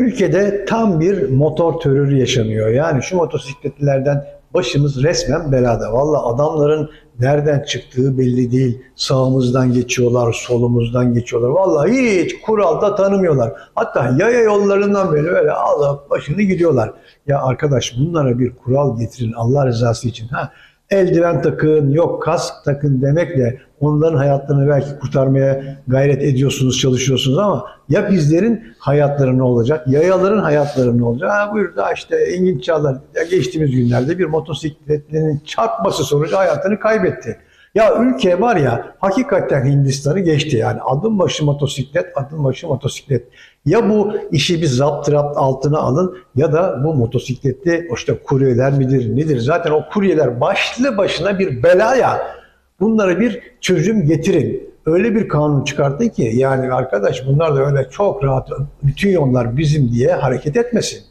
Ülkede tam bir motor terörü yaşanıyor. Yani şu motosikletlilerden başımız resmen belada. Valla adamların nereden çıktığı belli değil. Sağımızdan geçiyorlar, solumuzdan geçiyorlar. Vallahi hiç kuralda tanımıyorlar. Hatta yaya yollarından böyle böyle alıp başını gidiyorlar. Ya arkadaş bunlara bir kural getirin Allah rızası için. Ha, eldiven takın, yok kask takın demekle onların hayatlarını belki kurtarmaya gayret ediyorsunuz, çalışıyorsunuz ama ya bizlerin hayatları ne olacak? Yayaların hayatları ne olacak? Ha buyur da işte Engin Çağlar geçtiğimiz günlerde bir motosikletlinin çarpması sonucu hayatını kaybetti. Ya ülke var ya hakikaten Hindistan'ı geçti yani. Adım başı motosiklet, adım başı motosiklet. Ya bu işi bir zapt rapt altına alın ya da bu motosikletli işte kuryeler midir nedir? Zaten o kuryeler başlı başına bir bela ya. Bunlara bir çözüm getirin. Öyle bir kanun çıkarttı ki yani arkadaş bunlar da öyle çok rahat bütün yollar bizim diye hareket etmesin.